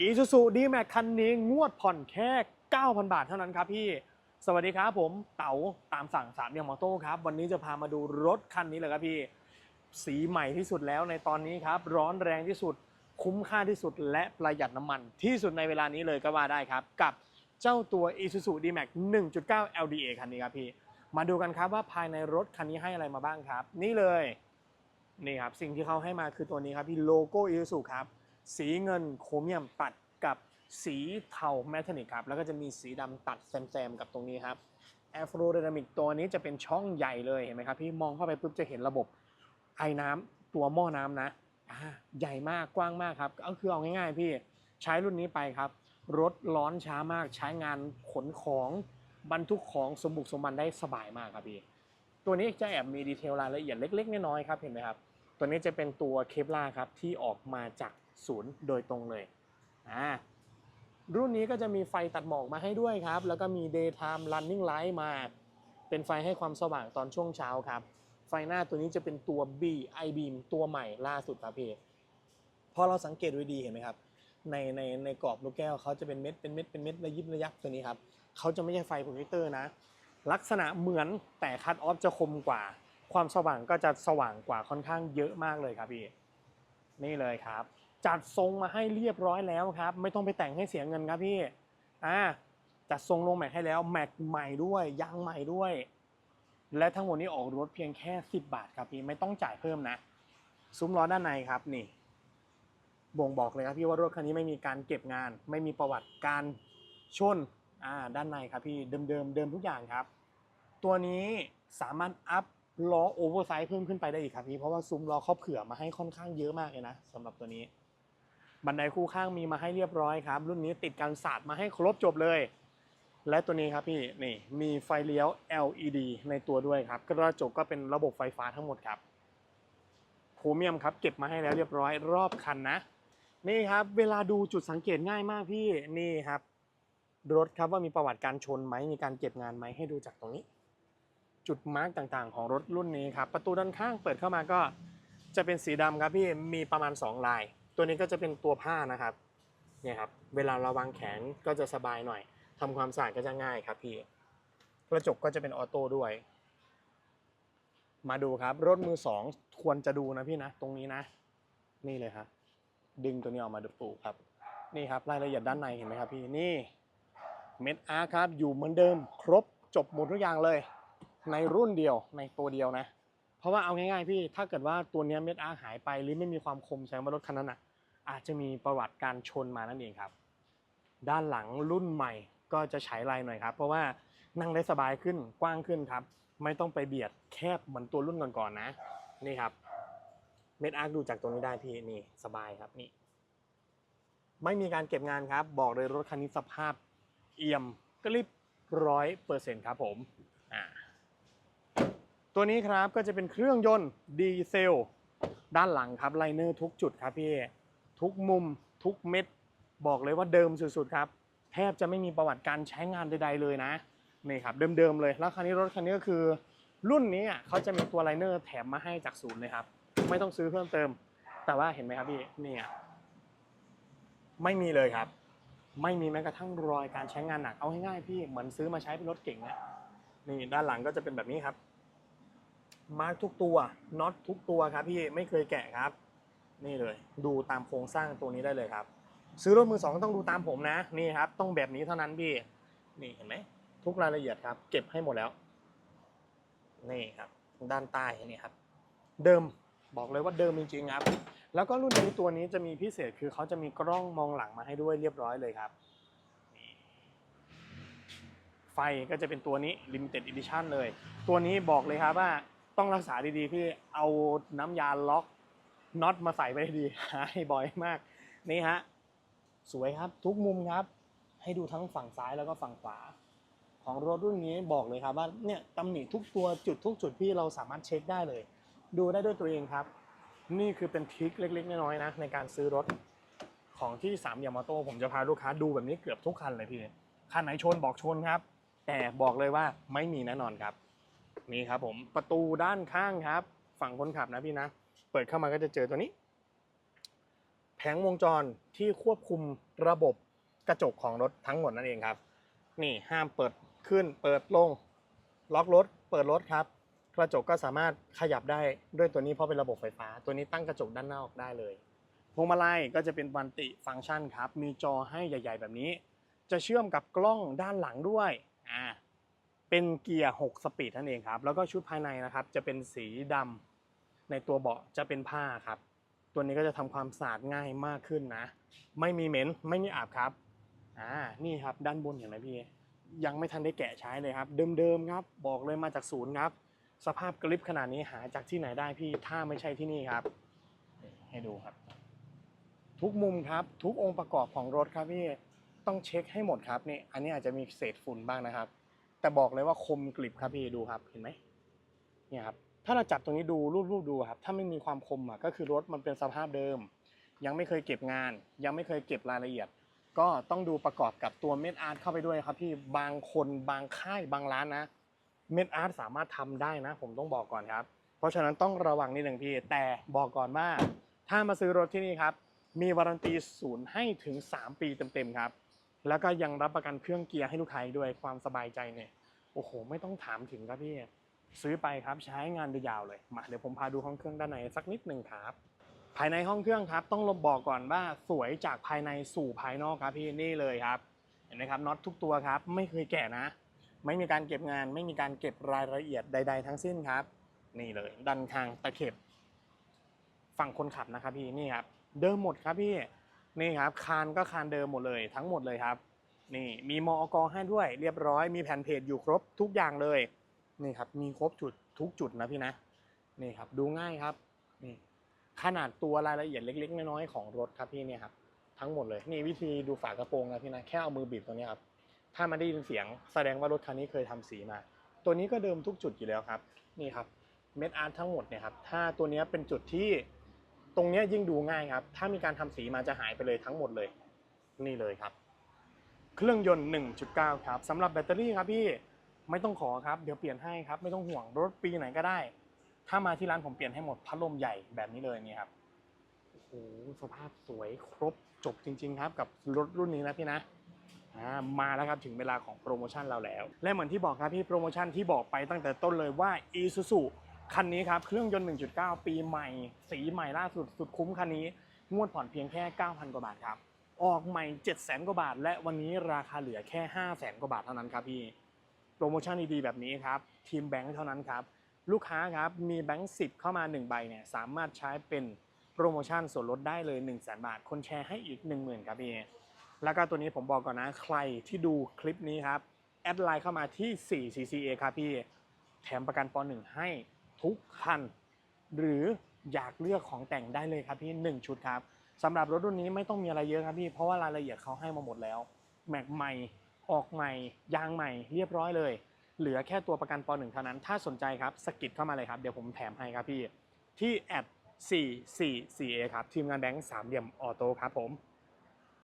อีซูซูดีแม็กคันนี้งวดผ่อนแค่ 9,000 บาทเท่านั้นครับพี่ สวัสดีครับผมเต๋าตามสั่งสามเดียามอโต้ครับ วันนี้จะพามาดูรถคันนี้เลยครับพี่ สีใหม่ที่สุดแล้วในตอนนี้ครับ ร้อนแรงที่สุด คุ้มค่าที่สุด และประหยัดน้ำมัน ที่สุดในเวลานี้เลยก็ว่าได้ครับ กับเจ้าตัว Isuzu D-Max 1.9 LDA คันนี้ครับพี่ มาดูกันครับว่าภายในรถคันนี้ให้อะไรมาบ้างครับ นี่เลย นี่ครับสิ่งที่เขาให้มาคือตัวนี้ครับพี่โลโก้ Isuzu ครับ สีเงินโครเมียมตัดกับสีเทาแมทัลลิกครับแล้วก็จะมีสีดำตัดแซมๆกับตรงนี้ครับแอฟโรไดนามิกตัวนี้จะเป็นช่องใหญ่เลยเห็นไหมครับพี่มองเข้าไปปุ๊บจะเห็นระบบไอ้น้ำตัวหม้อน้ำนะใหญ่มากกว้างมากครับ ก็คือเอาง่ายๆพี่ใช้รุ่นนี้ไปครับ รถร้อนช้ามากใช้งานขนของบรรทุกของสมบุกสมบันได้สบายมากครับพี่ตัวนี้จะแอบมีดีเทลรายละเอียดเล็กๆน้อยๆครับเห็นไหมครับตัวนี้จะเป็นตัวเคปลาครับที่ออกมาจาก ศูนย์โดยตรงเลยอ่ารุ่นนี้ก็จะมีไฟตัดหมอกมาให้ด้วยครับ แล้วก็มี daytime running light มา เป็นไฟให้ความสว่างตอนช่วงเช้าครับ ไฟหน้าตัวนี้จะเป็นตัว B I beam ตัวใหม่ล่าสุดครับพี่พอเราสังเกตดูดีเห็นไหมครับ ในในในกรอบลูกแก้วเขาจะเป็นเม็ดเป็นเม็ดเป็นเม็ดระยิบระยับตัวนี้ครับเขาจะไม่ใช่ไฟโปรเจคเตอร์นะ ลักษณะเหมือนแต่คัตออฟจะคมกว่า ความสว่างก็จะสว่างกว่าค่อนข้างเยอะมากเลยครับพี่นี่เลยครับ จัดทรงมาให้เรียบร้อยแล้วครับ ไม่ต้องไปแต่งให้เสียเงินครับพี่อ่าจัดทรงลงแม็กให้แล้วแม็กใหม่ด้วยยางใหม่ด้วย และทั้งหมดนี้ออกรถเพียงแค่ 10 บาทครับพี่ไม่ต้องจ่ายเพิ่มนะ ซุ้มล้อด้านในครับนี่บ่งบอกเลยครับพี่ว่ารถคันนี้ไม่มีการเก็บงาน ไม่มีประวัติการชนอ่าด้านในครับพี่เดิมเดิมๆเดิมทุกอย่างครับ ตัวนี้สามารถอัพล้อโอเวอร์ไซส์เพิ่มขึ้นไปได้อีกครับพี่เพราะว่าซุ้มล้อเขาเผื่อมาให้ค่อนข้างเยอะมากเลยนะสำหรับตัวนี้ บันไดคู่ข้างมีมาให้เรียบร้อยครับ รุ่นนี้ติดกันศาสตร์มาให้ครบจบเลย และตัวนี้ครับพี่นี่มีไฟเลี้ยว LED ในตัวด้วยครับกระจกก็เป็นระบบไฟฟ้าทั้งหมดครับโพรเมียมครับเก็บมาให้แล้วเรียบร้อยรอบคันนะ นี่ครับเวลาดูจุดสังเกตง่ายมากพี่นี่ครับ รถครับว่ามีประวัติการชนไหมมีการเก็บงานไหมให้ดูจากตรงนี้ จุดมาร์กต่างๆ ของรถรุ่นนี้ครับประตูด้านข้างเปิดเข้ามาก็จะเป็นสีดำครับพี่มีประมาณ 2 ลาย ตัวนี้ก็จะเป็นตัวผ้านะครับเนี่ยครับเวลาเราวางแขนก็จะสบายหน่อยทำความสะอาดก็จะง่ายครับพี่กระจกก็จะเป็นออโต้ด้วย มาดูครับรถมือสองควรจะดูนะพี่นะ ตรงนี้นะ นี่เลยครับ ดึงตัวนี้ออกมาดูปูครับ นี่ครับรายละเอียดด้านในเห็นไหมครับพี่นี่เม็ดอาร์ครับอยู่เหมือนเดิม ครบจบหมดทุกอย่างเลย ในรุ่นเดียวในตัวเดียวนะ เพราะว่าเอาง่ายๆพี่ถ้าเกิดว่าตัวเนี้ยเม็ดอาร์หายไปหรือไม่มีความคมแสดงว่ารถคันนั้นอะอาจจะมีประวัติการชนมานั่นเองครับ ด้านหลังรุ่นใหม่ก็จะใช้ลายหน่อยครับ เพราะว่านั่งได้สบายขึ้นกว้างขึ้นครับ ไม่ต้องไปเบียดแคบเหมือนตัวรุ่นก่อนๆนะ นี่ครับเม็ดอาร์ดูจากตรงนี้ได้พี่นี่สบายครับนี่ ไม่มีการเก็บงานครับ บอกเลยรถคันนี้สภาพเอี่ยมกริบร้อยเปอร์เซ็นต์ครับผม ตัวนี้ครับก็จะเป็นเครื่องยนต์ดีเซลด้านหลังครับไลเนอร์ทุกจุดครับพี่ทุกมุมทุกเม็ด บอกเลยว่าเดิมสุดๆครับ แทบจะไม่มีประวัติการใช้งานใด ๆ เลยนะนี่ครับเดิมๆเลยแล้วคันนี้รถคันนี้ก็คือ รุ่นนี้อะเขาจะมีตัวไลเนอร์แถมมาให้จากศูนย์เลยครับ ไม่ต้องซื้อเพิ่มเติม แต่ว่าเห็นไหมครับพี่นี่ไม่มีเลยครับ ไม่มีแม้กระทั่งรอยการใช้งานหนักเอาง่ายๆพี่เหมือนซื้อมาใช้เป็นรถเก่งเนี่ยนี่ด้านหลังก็จะเป็นแบบนี้ครับ มาร์กทุกตัวน็อตทุกตัวครับพี่ไม่เคยแกะครับ นี่เลย ดูตามโครงสร้างตัวนี้ได้เลยครับ ซื้อรถมือสองต้องดูตามผมนะนี่ครับ ต้องแบบนี้เท่านั้นพี่ นี่เห็นไหมทุกรายละเอียดครับ เก็บให้หมดแล้ว นี่ครับ ด้านใต้นี่ครับ เดิมบอกเลยว่าเดิมจริงๆครับ แล้วก็รุ่นนี้ตัวนี้จะมีพิเศษคือเขาจะมีกล้องมองหลังมาให้ด้วยเรียบร้อยเลยครับไฟก็จะเป็นตัวนี้ Limited Edition เลย ตัวนี้บอกเลยครับว่า ต้องรักษาดีๆพี่เอาน้ำยาล็อกน็อตมาใส่ไปดีหายบ่อยมาก นี่ฮะ สวยครับทุกมุมครับ ให้ดูทั้งฝั่งซ้ายแล้วก็ฝั่งขวา ของรถรุ่นนี้บอกเลยครับว่าเนี่ยตำหนิทุกตัวจุดทุกจุดที่เราสามารถเช็คได้เลย ดูได้ด้วยตัวเองครับ นี่คือเป็นทริคเล็ก ๆ น้อยๆนะในการซื้อรถของที่สามยามาโต้ผมจะพาลูกค้าดูแบบนี้เกือบทุกคันเลยพี่คันไหนชนบอกชนครับ แต่บอกเลยว่าไม่มีแน่นอนครับ นี่ครับผมประตูด้านข้างครับ ฝั่งคนขับนะพี่นะ เปิดเข้ามาก็จะเจอตัวนี้ แผงวงจรที่ควบคุมระบบกระจกของรถทั้งหมดนั่นเองครับ นี่ห้ามเปิดขึ้นเปิดลง ล็อกรถ เปิดรถครับ กระจกก็สามารถขยับได้ด้วยตัวนี้เพราะเป็นระบบไฟฟ้า ตัวนี้ตั้งกระจกด้านนอกได้เลยพวงมาลัยก็จะเป็นวันติฟังก์ชันครับ มีจอให้ใหญ่ ๆ แบบนี้ จะเชื่อมกับกล้องด้านหลังด้วย เป็นเกียร์ 6 สปีดนั่นเองครับ แล้วก็ชุดภายในนะครับ จะเป็นสีดำในตัวเบาะจะเป็นผ้าครับ ตัวนี้ก็จะทำความสะอาดง่ายมากขึ้นนะ ไม่มีเหม็น ไม่มีอาบครับ อ่า นี่ครับด้านบนเห็นไหมพี่ ยังไม่ทันได้แกะใช้เลยครับ เดิมๆครับ บอกเลยมาจากศูนย์ครับ สภาพกริปขนาดนี้หาจากที่ไหนได้พี่ ถ้าไม่ใช่ที่นี่ครับนี่ให้ดูครับ ทุกมุมครับ ทุกองค์ประกอบของรถครับพี่ ต้องเช็คให้หมดครับนี่ อันนี้อาจจะมีเศษฝุ่นบ้างนะครับ แต่บอกเลยว่าคมกริบครับพี่ดูครับเห็นไหมเนี่ยครับถ้าเราจับตรงนี้ดูรูปๆดูครับถ้าไม่มีความคมอะก็คือรถมันเป็นสภาพเดิม ยังไม่เคยเก็บงาน ยังไม่เคยเก็บรายละเอียด ก็ต้องดูประกอบกับตัวเม็ดอาร์ตเข้าไปด้วยครับพี่บางคนบางค่ายบางร้านนะ เม็ดอาร์ตสามารถทำได้นะ ผมต้องบอกก่อนครับ เพราะฉะนั้นต้องระวังนิดหนึ่งพี่แต่บอกก่อนว่า ถ้ามาซื้อรถที่นี่ครับมีวารันตีศูนย์ให้ถึง 3 ปีเต็มๆครับ แล้วก็ยังรับประกันเครื่องเกียร์ให้ลูกค้าด้วยความสบายใจเนี่ยโอ้โห ไม่ต้องถามถึงครับพี่ซื้อไปครับใช้งานยาวๆเลยมาเดี๋ยวผมพาดูห้องเครื่องด้านในสักนิดหนึ่งครับ ภายในห้องเครื่องครับ ต้องลบบอกก่อนว่าสวยจากภายในสู่ภายนอกครับพี่นี่เลยครับ เห็นไหมครับน็อตทุกตัวครับ ไม่เคยแกะนะ ไม่มีการเก็บงาน ไม่มีการเก็บรายละเอียดใด ๆ ทั้งสิ้นครับ นี่เลย ดันทางตะเข็บ ฝั่งคนขับนะครับพี่นี่ครับเดิมหมดครับพี่ นี่ครับคานก็คานเดิมหมดเลยทั้งหมดเลยครับ นี่มีมอกให้ด้วยเรียบร้อย มีแผ่นเพจอยู่ครบทุกอย่างเลยนี่ครับมีครบจุดทุกจุดนะพี่นะนี่ครับดูง่ายครับนี่ขนาดตัวรายละเอียดเล็ก ๆ น้อยๆของรถครับพี่เนี่ยครับทั้งหมดเลยนี่วิธีดูฝากระโปรงนะพี่นะแค่เอามือบีบตรงนี้ครับถ้ามันได้ยินเสียงแสดงว่ารถคันนี้เคยทำสีมา ตัวนี้ก็เดิมทุกจุดอยู่แล้วครับ นี่ครับเม็ดอาร์ตทั้งหมดเนี่ยครับถ้าตัวนี้เป็นจุดที่ ตรงนี้ยิ่งดูง่ายครับ ถ้ามีการทำสีมาจะหายไปเลยทั้งหมดเลย นี่เลยครับ เครื่องยนต์ 1.9 ครับสำหรับแบตเตอรี่ครับพี่ไม่ต้องขอครับ เดี๋ยวเปลี่ยนให้ครับ ไม่ต้องห่วงรถปีไหนก็ได้ ถ้ามาที่ร้านผมเปลี่ยนให้หมดพัดลมใหญ่แบบนี้เลยนี่ครับโอ้โหสภาพสวยครบจบจริง ๆ ครับ กับรถรุ่นนี้นะพี่นะมาแล้วครับถึงเวลาของโปรโมชั่นเราแล้ว และเหมือนที่บอกครับพี่โปรโมชั่นที่บอกไปตั้งแต่ต้นเลยว่า Isuzu คันนี้ครับเครื่องยนต์ 1.9 ปีใหม่ สีใหม่ล่าสุดสุดคุ้มคันนี้งวดผ่อนเพียงแค่ 9,000 กว่าบาทครับ ออกใหม่ 700,000 กว่าบาท และวันนี้ราคาเหลือแค่ 500,000 กว่าบาทเท่านั้นครับพี่ โปรโมชั่นดีๆแบบนี้ครับ ทีมแบงค์เท่านั้นครับ ลูกค้าครับมีแบงค์10 เข้ามา 1 ใบเนี่ยสามารถใช้เป็นโปรโมชั่นส่วนลดได้เลย 1 0 0 0 0 0 บาท คนแชร์ให้อีก 10,000ครับพี่แล้วก็ตัวนี้ผมบอกก่อนนะใครที่ดูคลิปนี้ครับแอดไลน์เข้ามาที่ 4CCA ครับพี่แถมประกันป .1 ให้ ทุกคัน หรืออยากเลือกของแต่งได้เลยครับพี่ 1 ชุดครับสำหรับรถรุ่นนี้ไม่ต้องมีอะไรเยอะครับพี่ เพราะว่ารายละเอียดเขาให้มาหมดแล้วแม็กใหม่ออกใหม่ ยางใหม่เรียบร้อยเลย เหลือแค่ตัวประกันป .1 เท่านั้น ถ้าสนใจครับสกิดเข้ามาเลยครับ เดี๋ยวผมแถมให้ครับพี่ ที่แอด 444A ครับ ทีมงานแบงค์สามเหลี่ยมออโต้ครับผม